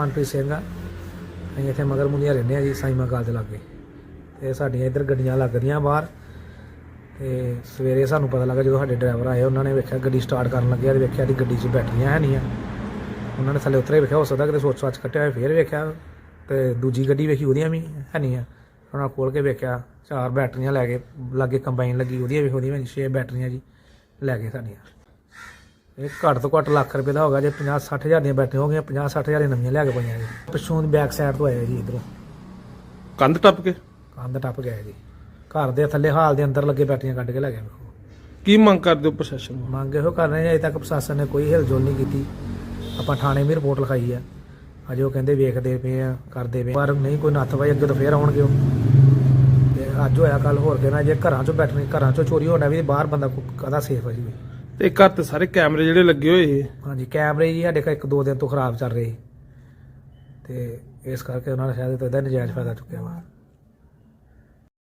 ਮਨਪ੍ਰੀਤ ਸਿੰਘ ਆ। ਅਸੀਂ ਇੱਥੇ ਮਗਰ ਮੁੰਨੀਆਂ ਰਹਿੰਦੇ ਆ ਜੀ, ਸਾਈਮਾ ਕਾਲ ਦੇ ਲਾਗੇ। ਤੇ ਸਾਡੀਆਂ ਇੱਧਰ ਗੱਡੀਆਂ ਲੱਗਦੀਆਂ ਬਾਹਰ। ਤੇ ਸਵੇਰੇ ਸਾਨੂੰ ਪਤਾ ਲੱਗਾ ਜਦੋਂ ਸਾਡੇ ਡਰਾਈਵਰ ਆਏ, ਉਹਨਾਂ ਨੇ ਵੇਖਿਆ ਗੱਡੀ ਸਟਾਰਟ ਕਰਨ ਲੱਗਿਆ ਤੇ ਵੇਖਿਆ ਦੀ ਗੱਡੀ 'ਚ ਬੈਟਰੀਆਂ ਹੈ ਨਹੀਂ ਆ। ਉਹਨਾਂ ਨੇ ਥੱਲੇ ਉਤਰੇ ਵੇਖਿਆ, ਹੋ ਸਕਦਾ ਕਿਤੇ ਸੋਚ ਸੱਚ ਕੱਟਿਆ ਹੋਇਆ ਫੇਰ ਵੇਖਿਆ ਤੇ ਦੂਜੀ ਗੱਡੀ ਵੇਖੀ ਉਹਦੀਆਂ ਵੀ ਹੈ ਨਹੀਂ ਆ। ਉਹਨਾਂ ਖੋਲ ਕੇ ਵੇਖਿਆ, ਚਾਰ ਬੈਟਰੀਆਂ ਲੈ ਕੇ, ਲਾਗੇ ਕੰਬਾਈਨ ਲੱਗੀ ਉਹਦੀਆਂ ਵੀ ਉਹਦੀਆਂ ਵੀ ਛੇ ਬੈਟਰੀਆਂ ਜੀ, ਲੈ ਗਏ ਸਾਡੀਆਂ। ਇਹ ਘੱਟ ਤੋਂ ਘੱਟ ਲੱਖ ਰੁਪਏ ਦਾ ਹੋਗਾ ਜੇ 50 60 ਹਜ਼ਾਰ ਦੀਆਂ ਬੈਟਰੀਆਂ ਹੋ ਗਈਆਂ 50 60 ਹਜ਼ਾਰ ਦੀਆਂ ਨਵੀਆਂ ਲਿਆ ਕੇ ਪਈਆਂ ਜੀ। ਪਿੱਛੋਂ ਦੀ ਬੈਕ ਸਾਈਡ ਤੋਂ ਆਇਆ ਜੀ ਇਧਰੋਂ। ਕੰਧ ਟੱਪ ਕੇ? ਕੰਧ ਟੱਪ ਗਿਆ ਜੀ। ਘਰ ਦੇ ਥੱਲੇ ਹਾਲ ਦੇ ਅੰਦਰ ਲੱਗੇ ਬੈਟਰੀਆਂ ਕੱਢ ਕੇ ਲੈ ਗਏ ਵੇਖੋ ਕੀ ਮੰਗ ਕਰਦੇ ਹੋ ਪ੍ਰਸ਼ਾਸਨ ਨੂੰ? ਮੰਗ ਇਹੋ ਕਰ ਰਹੇ ਆ ਅਜੇ ਤੱਕ ਪ੍ਰਸ਼ਾਸਨ ਨੇ ਕੋਈ ਹਿਲਜੁਲ ਨਹੀਂ ਕੀਤੀ। ਆਪਾਂ ਥਾਣੇ ਵੀ ਰਿਪੋਰਟ ਲਿਖਾਈ ਆ। ਅਜੇ ਉਹ ਕਹਿੰਦੇ ਵੇਖਦੇ ਪਏ ਆ ਕਰਦੇ ਪਏ ਪਰ ਨਹੀਂ ਕੋਈ ਨੱਥ ਬਾਈ ਅੱਗੇ ਤੋਂ ਫੇਰ ਆਉਣਗੇ ਉਹ। ਤੇ ਅੱਜ ਹੋਇਆ ਕੱਲ ਹੋਰ ਦੇਣਾ ਜੇ ਘਰਾਂ ਚੋਂ ਬੈਟਰੀ ਘਰਾਂ ਚੋਂ ਚੋਰੀ ਹੋਣਾ ਵੀ ਬਾਹਰ ਬੰਦਾ ਕਦਾ ਸੇਫ ਆ ਜੀ। ਤੇ ਘਰ ਤੇ ਸਾਰੇ ਕੈਮਰੇ ਜਿਹੜੇ ਲੱਗੇ ਹੋਏ ਸੀ, ਹਾਂਜੀ ਕੈਮਰੇ ਜੀ ਸਾਡੇ ਘਰ ਇੱਕ ਦੋ ਦਿਨ ਤੋਂ ਖਰਾਬ ਚੱਲ ਰਹੇ ਸੀ। ਤੇ ਇਸ ਕਰਕੇ ਉਹਨਾਂ ਨੇ ਸ਼ਾਇਦ ਇਹਦਾ ਨਜਾਇਜ਼ ਫਾਇਦਾ ਚੁੱਕਿਆ ਵਾ